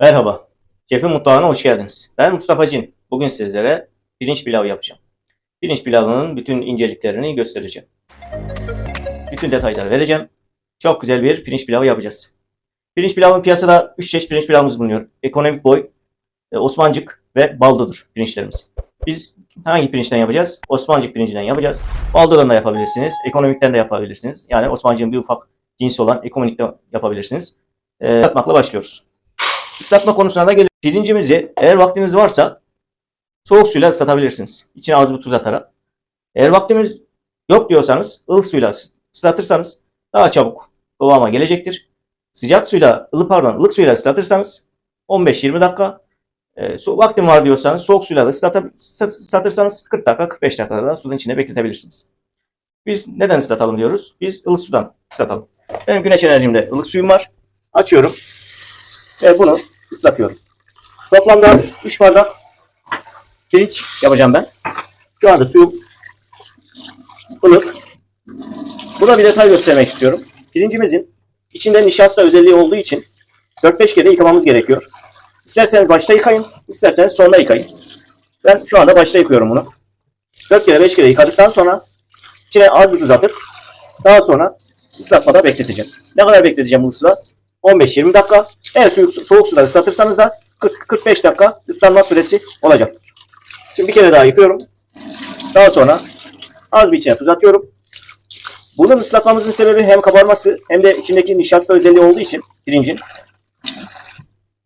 Merhaba. Şefin mutfağına hoş geldiniz. Ben Mustafa Cin. Bugün sizlere pirinç pilavı yapacağım. Pirinç pilavının bütün inceliklerini göstereceğim. Bütün detayları vereceğim. Çok güzel bir pirinç pilavı yapacağız. Pirinç pilavın piyasada 3 çeşit pirinç pilavımız bulunuyor. Ekonomik boy, e, Osmancık ve baldodur pirinçlerimiz. Biz hangi pirinçten yapacağız? Osmancık pirincinden yapacağız. Baldodan da yapabilirsiniz. Ekonomikten de yapabilirsiniz. Yani Osmancık'ın bir ufak cinsi olan ekonomikten yapabilirsiniz. E, yapmakla başlıyoruz. Islatma konusuna da geliyor. Pirincimizi eğer vaktiniz varsa soğuk suyla ıslatabilirsiniz. İçine az bir tuz atarak. Eğer vaktimiz yok diyorsanız ılık suyla ıslatırsanız daha çabuk kıvama gelecektir. Sıcak suyla, ılık pardon, ılık suyla ıslatırsanız 15-20 dakika. E, su, vaktim var diyorsanız soğuk suyla da ıslatırsanız 40 dakika, 45 dakika da suyun içinde bekletebilirsiniz. Biz neden ıslatalım diyoruz? Biz ılık sudan ıslatalım. Benim güneş enerjimde ılık suyum var. Açıyorum. Ve bunu ıslatıyorum. Toplamda 3 bardak pirinç yapacağım ben. Şu anda suyum ılık. Buna bir detay göstermek istiyorum. Pirincimizin içinde nişasta özelliği olduğu için 4-5 kere yıkamamız gerekiyor. İsterseniz başta yıkayın, isterseniz sonda yıkayın. Ben şu anda başta yıkıyorum bunu. 4 kere 5 kere yıkadıktan sonra içine az bir tuz atıp daha sonra ıslatmada bekleteceğim. Ne kadar bekleteceğim bu ıslat? 15-20 dakika. Eğer suyu soğuk suda ıslatırsanız da 40-45 dakika ıslanma süresi olacaktır. Şimdi bir kere daha yıkıyorum. Daha sonra az bir içine tuz atıyorum. Bunun ıslatmamızın sebebi hem kabarması hem de içindeki nişasta özelliği olduğu için pirincin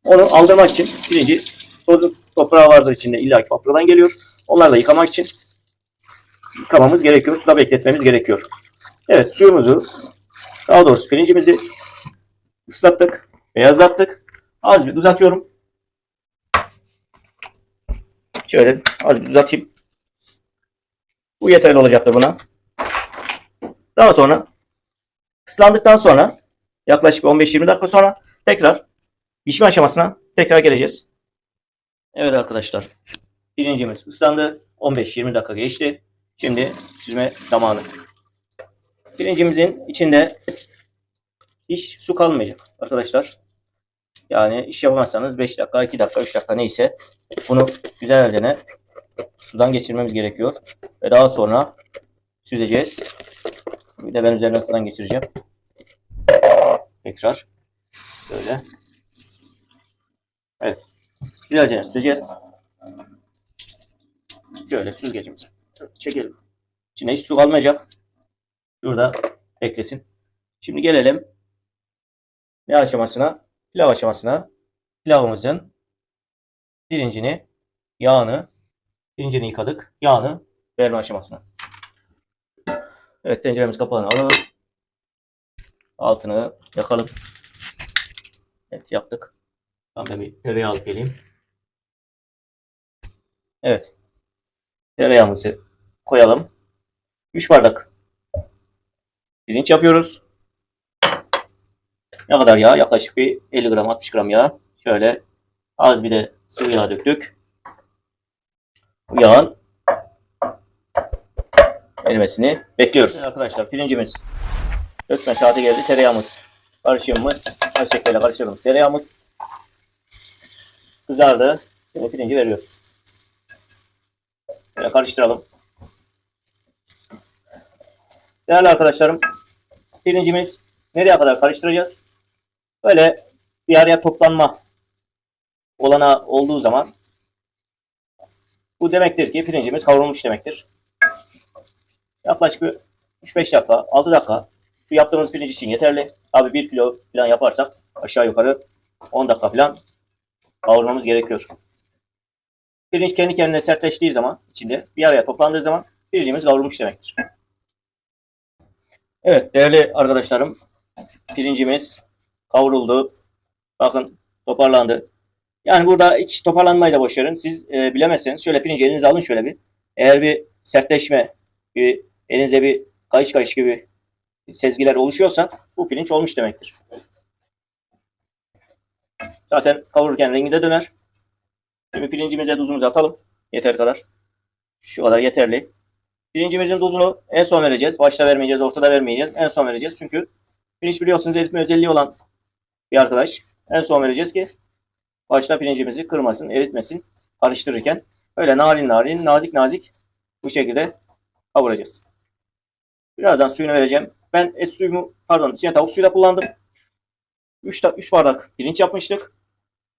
onu aldırmak için pirinci tozu toprağı vardır içinde illa ki geliyor. Onları da yıkamak için yıkamamız gerekiyor. Suda bekletmemiz gerekiyor. Evet suyumuzu daha doğrusu pirincimizi ıslattık, beyazlattık. Az bir tuz atıyorum. Şöyle az bir tuz atayım. Bu yeterli olacaktır buna. Daha sonra ıslandıktan sonra yaklaşık 15-20 dakika sonra tekrar pişme aşamasına tekrar geleceğiz. Evet arkadaşlar. Pirincimiz ıslandı. 15-20 dakika geçti. Şimdi süzme zamanı. Pirincimizin içinde hiç su kalmayacak arkadaşlar. Yani iş yapamazsanız 5 dakika, 2 dakika, 3 dakika neyse bunu güzelce sudan geçirmemiz gerekiyor. Ve daha sonra süzeceğiz. Bir de ben üzerinden sudan geçireceğim. Tekrar. Böyle. Evet. Güzelce süzeceğiz. Şöyle süzgecimizi çekelim. İçine hiç su kalmayacak. Şurada beklesin. Şimdi gelelim ne aşamasına? Pilav aşamasına. Pilavımızın pirincini, yağını, pirincini yıkadık. Yağını verme aşamasına. Evet tenceremiz kapağını alalım. Altını yakalım. Evet yaktık. Ben de bir tereyağı alıp geleyim. Evet. Tereyağımızı koyalım. 3 bardak pirinç yapıyoruz. Ne kadar yağ? Yaklaşık bir 50 gram 60 gram yağ. Şöyle az bir de sıvı yağ döktük. Bu yağın erimesini bekliyoruz. Evet arkadaşlar pirincimiz dökme saati geldi. Tereyağımız karışımımız her şekilde karıştırdım. Tereyağımız kızardı. Şimdi pirinci veriyoruz. Böyle karıştıralım. Değerli arkadaşlarım pirincimiz nereye kadar karıştıracağız? Böyle bir araya toplanma olana olduğu zaman bu demektir ki pirincimiz kavrulmuş demektir. Yaklaşık bir 3-5 dakika, 6 dakika şu yaptığımız pirinç için yeterli. Abi 1 kilo falan yaparsak aşağı yukarı 10 dakika falan kavurmamız gerekiyor. Pirinç kendi kendine sertleştiği zaman içinde bir araya toplandığı zaman pirincimiz kavrulmuş demektir. Evet değerli arkadaşlarım pirincimiz kavruldu. Bakın toparlandı. Yani burada hiç toparlanmayı da boş. Siz e, bilemezseniz şöyle pirinci elinize alın şöyle bir. Eğer bir sertleşme, bir elinize bir kayış kayış gibi sezgiler oluşuyorsa bu pirinç olmuş demektir. Zaten kavururken rengi de döner. Şimdi pirincimize tuzumuzu atalım. Yeter kadar. Şu kadar yeterli. Pirincimizin tuzunu en son vereceğiz. Başta vermeyeceğiz, ortada vermeyeceğiz. En son vereceğiz. Çünkü pirinç biliyorsunuz eritme özelliği olan bir arkadaş. En son vereceğiz ki başta pirincimizi kırmasın, eritmesin karıştırırken. Öyle narin narin, nazik nazik bu şekilde kavuracağız. Birazdan suyunu vereceğim. Ben et suyumu, pardon içine tavuk suyu da kullandım. 3, 3 bardak pirinç yapmıştık.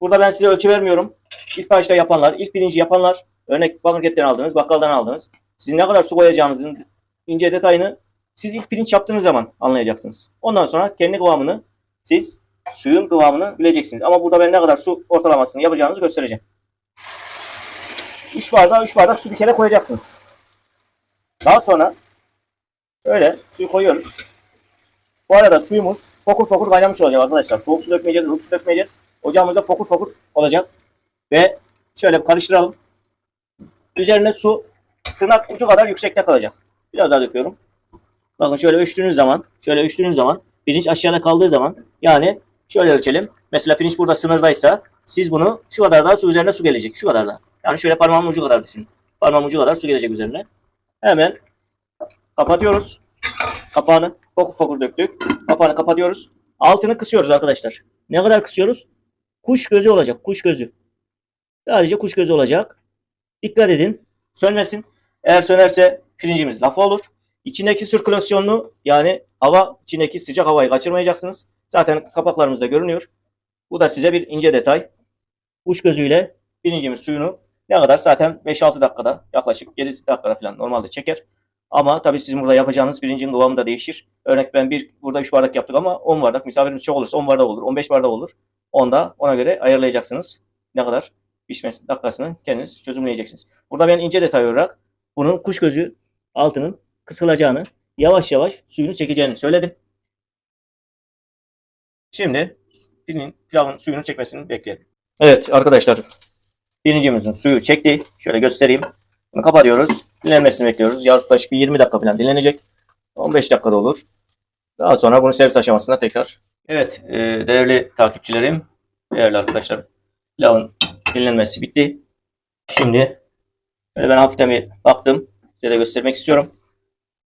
Burada ben size ölçü vermiyorum. İlk başta yapanlar, ilk pirinci yapanlar, örnek marketten aldınız, bakkaldan aldınız. Sizin ne kadar su koyacağınızın ince detayını siz ilk pirinç yaptığınız zaman anlayacaksınız. Ondan sonra kendi kıvamını siz suyun kıvamını bileceksiniz. Ama burada ben ne kadar su ortalamasını yapacağınızı göstereceğim. 3 bardağı 3 bardak su bir kere koyacaksınız. Daha sonra öyle suyu koyuyoruz. Bu arada suyumuz fokur fokur kaynamış olacak arkadaşlar. Soğuk su dökmeyeceğiz, ılık su dökmeyeceğiz. Ocağımızda fokur fokur olacak. Ve şöyle karıştıralım. Üzerine su tırnak ucu kadar yüksekte kalacak. Biraz daha döküyorum. Bakın şöyle ölçtüğünüz zaman, şöyle ölçtüğünüz zaman pirinç aşağıda kaldığı zaman yani şöyle ölçelim. Mesela pirinç burada sınırdaysa siz bunu şu kadar daha su üzerine su gelecek. Şu kadar da. Yani şöyle parmağımın ucu kadar düşünün. Parmağımın ucu kadar su gelecek üzerine. Hemen kapatıyoruz. Kapağını fokur fokur döktük. Kapağını kapatıyoruz. Altını kısıyoruz arkadaşlar. Ne kadar kısıyoruz? Kuş gözü olacak. Kuş gözü. Sadece kuş gözü olacak. Dikkat edin. Sönmesin. Eğer sönerse pirincimiz lafı olur. İçindeki sirkülasyonlu yani hava içindeki sıcak havayı kaçırmayacaksınız. Zaten kapaklarımızda görünüyor. Bu da size bir ince detay. Kuş gözüyle pirincimiz suyunu ne kadar zaten 5-6 dakikada yaklaşık 7 dakikada falan normalde çeker. Ama tabii sizin burada yapacağınız pirincin kıvamı da değişir. Örnek ben bir burada 3 bardak yaptık ama 10 bardak misafirimiz çok olursa 10 bardak olur, 15 bardak olur. Onda ona göre ayarlayacaksınız. Ne kadar pişmesi dakikasını kendiniz çözümleyeceksiniz. Burada ben ince detay olarak bunun kuş gözü altının kısılacağını, yavaş yavaş suyunu çekeceğini söyledim. Şimdi pilin, pilavın suyunu çekmesini bekleyelim. Evet arkadaşlar pirincimizin suyu çekti. Şöyle göstereyim. Bunu kapatıyoruz. Dinlenmesini bekliyoruz. Yaklaşık bir 20 dakika falan dinlenecek. 15 dakikada olur. Daha sonra bunu servis aşamasında tekrar. Evet e, değerli takipçilerim, değerli arkadaşlar. Pilavın dinlenmesi bitti. Şimdi böyle ben hafiften bir baktım. Size de göstermek istiyorum.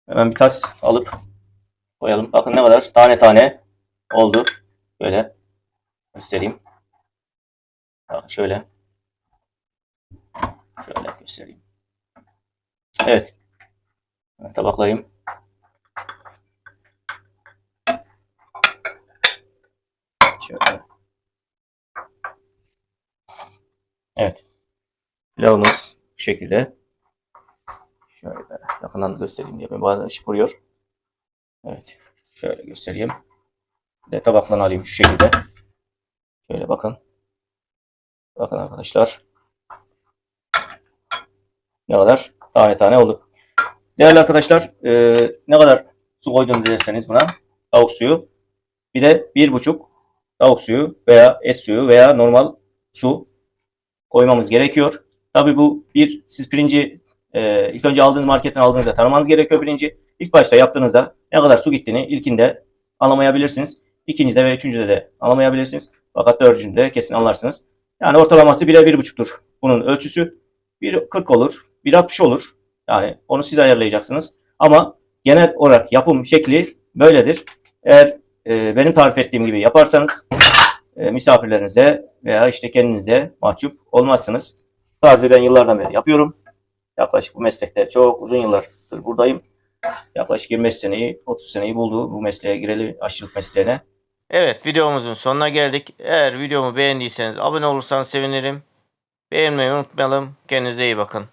Hemen bir tas alıp koyalım. Bakın ne kadar tane tane oldu. Böyle göstereyim. Şöyle. Şöyle göstereyim. Evet. Tabaklayayım. Şöyle. Evet. Pilavımız bu şekilde. Şöyle yakından göstereyim diye. Ben bazen ışık vuruyor. Evet. Şöyle göstereyim. De tabaklarını alayım şu şekilde. Şöyle bakın. Bakın arkadaşlar. Ne kadar? Tane tane oldu. Değerli arkadaşlar e, ne kadar su koydum derseniz buna tavuk suyu bir de bir buçuk tavuk suyu veya et suyu veya normal su koymamız gerekiyor. Tabi bu bir siz pirinci e, ilk önce aldığınız marketten aldığınızda taramanız gerekiyor pirinci. İlk başta yaptığınızda ne kadar su gittiğini ilkinde alamayabilirsiniz. İkincide ve üçüncüde de alamayabilirsiniz. Fakat dördüncüde kesin anlarsınız. Yani ortalaması bile bir buçuktur. Bunun ölçüsü 1.40 olur, 1.60 olur. Yani onu siz ayarlayacaksınız. Ama genel olarak yapım şekli böyledir. Eğer e, benim tarif ettiğim gibi yaparsanız e, misafirlerinize veya işte kendinize mahcup olmazsınız. Tarifi ben yıllardan beri yapıyorum. Yaklaşık bu meslekte çok uzun yıllardır buradayım. Yaklaşık 25 seneyi, 30 seneyi buldu bu mesleğe gireli aşçılık mesleğine. Evet videomuzun sonuna geldik. Eğer videomu beğendiyseniz abone olursanız sevinirim. Beğenmeyi unutmayalım. Kendinize iyi bakın.